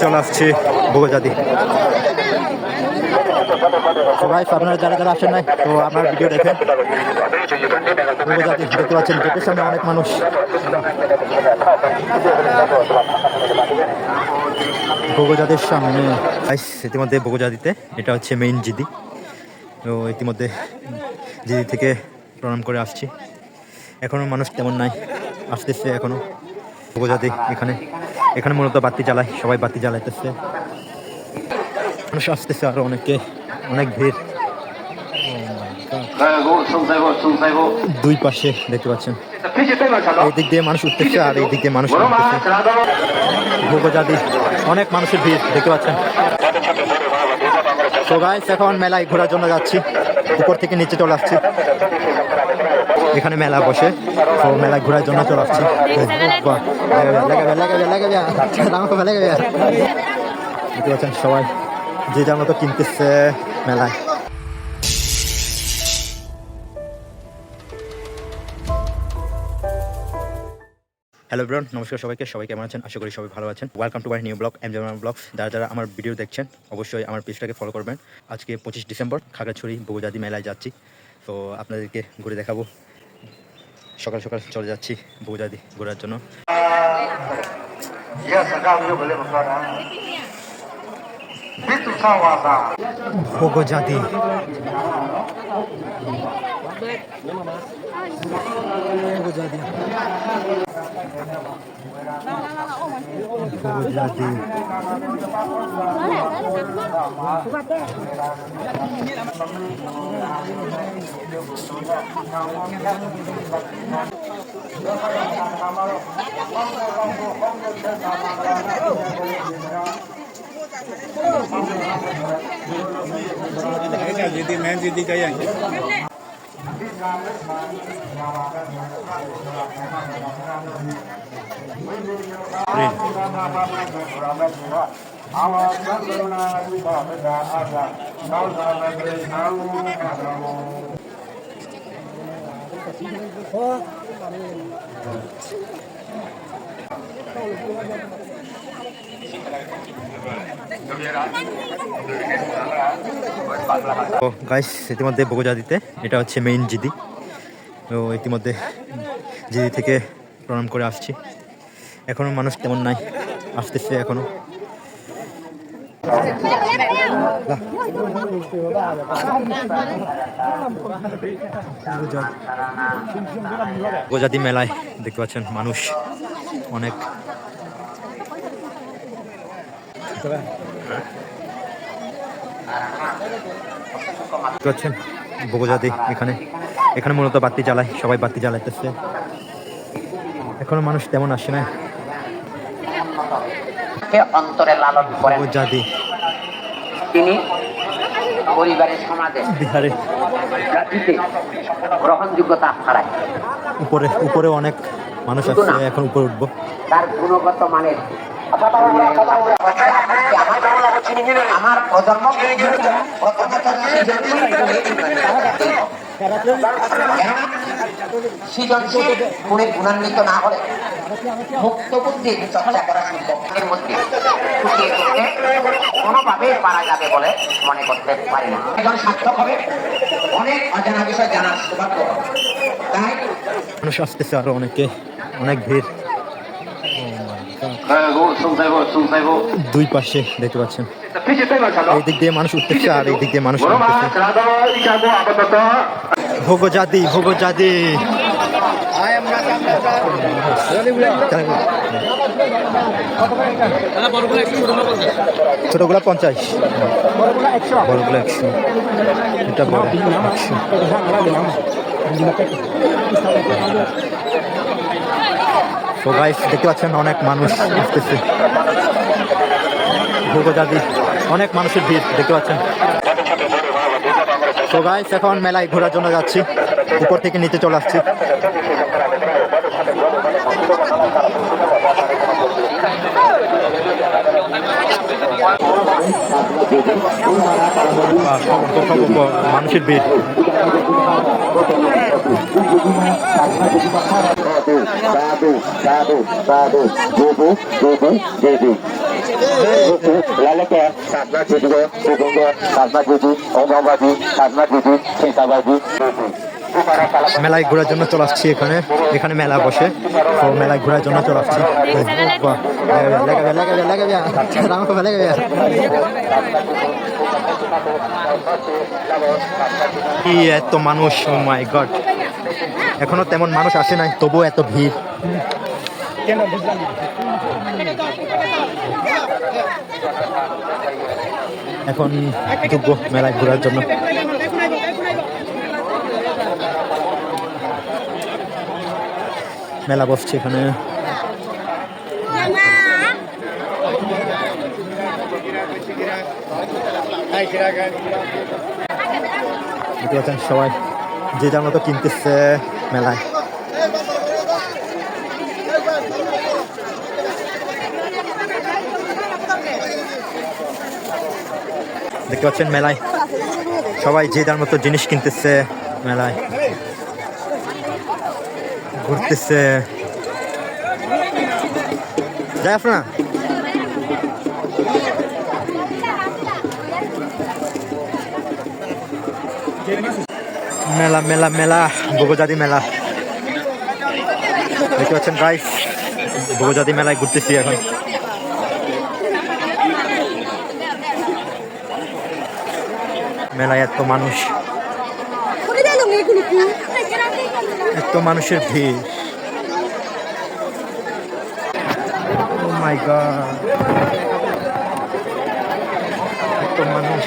চলে আসছি বগুজাদি তো ভাই আপনারা যারা যারা আসেন নাই তো আপনার ভিডিও দেখেন। বগুজাদি দেখতে পাচ্ছেন গেটের সামনে অনেক মানুষ। বগুজাদের সামনে। ইতিমধ্যে বগুজাদিতে এটা হচ্ছে মেইন জিদি। তো ইতিমধ্যে জিদি থেকে প্রণাম করে আসছি। এখনও মানুষ তেমন নাই আসতেছে এখনও বগুজাদি এখানে। এখানে মূলত বাতি জ্বালায়, সবাই বাতি জ্বালাইতেছে। মানুষ আসতেছে আরও অনেকে, অনেক ভিড়। দুই পাশে দেখতে পাচ্ছেন। দিক দিয়ে মানুষ উঠতেছে আর এই দিক দিয়ে মানুষ ভোগজাতি অনেক মানুষের ভিড়, দেখতে পাচ্ছেন। সবাই এখন মেলায় ঘোরার জন্য যাচ্ছি। উপর থেকে নিচে চলে আসছি। এখানে মেলা বসে। তো মেলায় ঘোরার জন্য চলে সবাই, যে যার মতো কিনতেছে মেলায়। হ্যালো ব্রন নমস্কার সবাইকে। সবাই কেমন আছেন? আশা করি সবাই ভালো আছেন। Welcome to my new blog M Zaman blog যারা যারা আমার ভিডিও দেখছেন, অবশ্যই আমার পেজটাকে ফলো করবেন। আজকে পঁচিশ ডিসেম্বর, খাগড়াছড়ি বগুজাদি মেলায় যাচ্ছি। তো আপনাদেরকে ঘুরে দেখাবো। সকাল সকাল চলে যাচ্ছি বগুজাদি ঘোরার জন্য। ဒီမဲဒီဒီကြရရင်ဒီကံလက်မှာဘာသာကံဘာသာကံဘာသာကံဝိညာဉ်ရောအာမဘာဘာဘာဘာဘာဘာအာဝသံဃနာဥပပဒါအာသာသောသာနဂရေသာဝုသာဝု গাইস ইতিমধ্যে বগুজাদিতে এটা হচ্ছে মেইন জিদি। তো ইতিমধ্যে জিদি থেকে প্রণাম করে আসছি। এখনও মানুষ তেমন নাই, আসতেছে এখনও গোজাদি মেলায় দেখতে পাচ্ছেন মানুষ অনেক। পাচ্ছেন এখানে। এখানে মূলত বাতি জ্বালায় সবাই বাতি জ্বালাইতেছে। এখনও মানুষ তেমন আসে না। অন্তরে লালন করেন? তিনি পরিবারের সমাজে বিহারে জাতিতে গ্রহণযোগ্যতা হারায়। উপরে উপরে অনেক মানুষ আসছে এখন উপরে উঠবো। তার গুণগত মানের আমার প্রজন্ম সৃজনশীল গুণে গুণান্বিত না হলে মুক্ত বুদ্ধির চর্চা করা সম্ভব এর মধ্যে ফুটিয়ে পারা যাবে বলে মনে করতে পারি না। একজন সার্থক হবে, অনেক অজানা বিষয় জানার সৌভাগ্য হবে। তাই মানুষ আসতেছে আরও অনেকে, অনেক ভিড়। দুই পাশে দেখতে পাচ্ছেন। এই দিক দিয়ে মানুষ উঠতেছে আর এই দিক দিয়ে মানুষ ভোগ জাতি ভোগ জাতি। ছোটগুলা পঞ্চাশ। একশো। এটা বড় একশো। তো গাইস দেখতে পাচ্ছেন অনেক মানুষ আসতেছে। ভোগজাদি অনেক মানুষের ভিড়, দেখতে পাচ্ছেন। তো গাইস এখন মেলায় ঘোরার জন্য যাচ্ছি। উপর থেকে নিচে চলে আসছি। মানুষের ভিড়। দাদু দাদু দাদু দাদু দুদু দুদু দিদি লালকে সাধনা দিদিগ দিদিগ সাধনা দিদি অঙ্গবাজি সাধনা দিদি সীতাবাজি মেলায় ঘোরার জন্য চলে আসছি এখানে। এখানে মেলা বসে। তো মেলায় ঘোরার জন্য চলে আসছি। এত মানুষ oh মাই গড এখনও তেমন মানুষ আসে নাই, তবুও এত ভিড়। এখন যোগ্য মেলায় ঘোরার জন্য। মেলা বসছে এখানে। সবাই। যে যার মতো কিনতেছে মেলায়। দেখতে পাচ্ছেন মেলায়। সবাই যে যার মতো জিনিস কিনতেছে মেলায়। ঘুরতেছে। যাই আপনার মেলা মেলা মেলা বগজাদি মেলা। দেখতে পাচ্ছেন গাইস বগজাদি মেলায় ঘুরতেছি এখন। মেলায় এত মানুষ। এত মানুষের ভিড়। মাই গড এত মানুষ।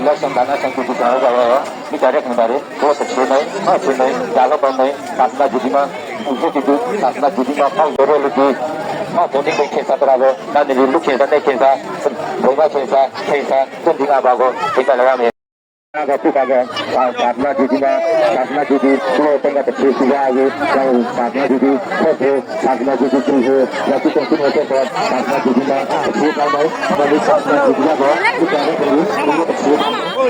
Bila sembana sang kubu kau bawa, ni karek kembali, kau sesuai, kau sesuai, kalau pemain, kasna jadi mah, untuk itu kasna jadi mah, kau baru lebih, kau boleh berkesa berapa, dan lebih lu kesa, kesa, bunga kesa, kesa, tu tinggal bawa, kita lagi. Tu kaga karena di sini karena di sini pulau tengah sudah lagi kalau karena di sini kopi karena di sini suhu lagi tentu itu kan karena di sini kecil kalau dari karena di sini apa kita ada dulu dulu kecil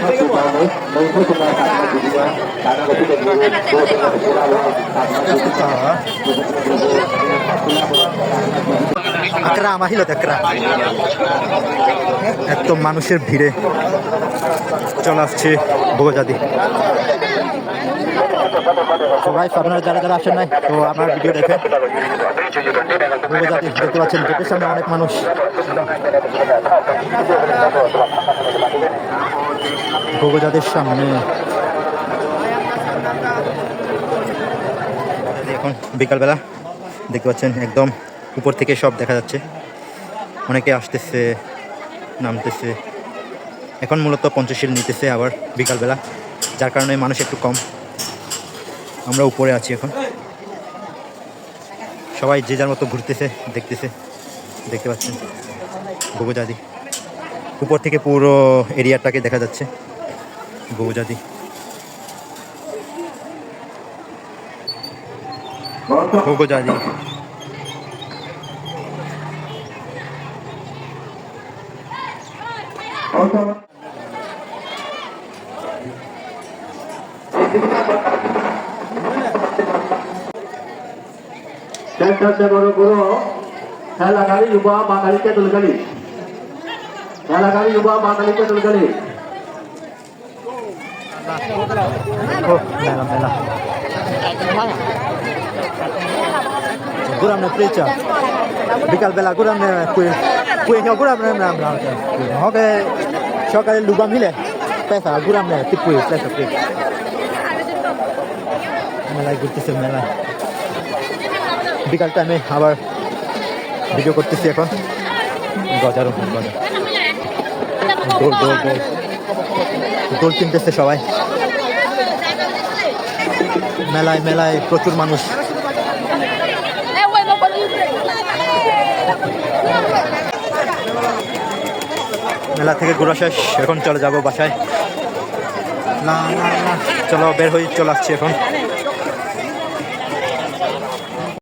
kecil kalau itu cuma karena di sini karena kan dulu pulau tengah kecil kalau karena di sini আকরা এত মানুষের ভিড়ে চলে আসছে বগজাদি সবাই আপনারা যারা যারা আসেন নাই, তো আপনার ভিডিও দেখে বগজাদি দেখতে পাচ্ছেন গেটের সামনে অনেক মানুষ। বগজাদের সামনে। এখন বিকালবেলা। দেখতে পাচ্ছেন, একদম উপর থেকে সব দেখা যাচ্ছে। অনেকে আসতেছে, নামতেছে। এখন মূলত পঞ্চশীল নিতেছে আবার বিকালবেলা, যার কারণে মানুষ একটু কম। আমরা উপরে আছি এখন। সবাই যে যার মতো ঘুরতেছে, দেখতেছে, দেখতে পাচ্ছেন। বগুজাদি উপর থেকে পুরো এরিয়াটাকে দেখা যাচ্ছে। বগুজাদি বড় বড় এলাকারই যুবা বাঙালিকে তুলগালি এলাকারই যুবা বাঙালিকে তুলগালি ও মেলা মেলা ঘুরাম না প্লেচা বিকালবেলা ঘুরাম না কুয়ে খেয়ে আমরা হবে সকালে লুবা মিলে পেশা ঘুরাম না ঠিক কুয়ে পেশা কুয়ে মেলায় ঘুরতেছে মেলা বিকাল টাইমে আবার ভিডিও করতেছি এখন গজার গজা দোল দোল দোল দোল কিনতেছে সবাই মেলায় মেলায় প্রচুর মানুষ মেলা থেকে ঘোরা শেষ। এখন চলে যাব বাসায়। না না না। চলো বের হয়ে চলে আসছি এখন।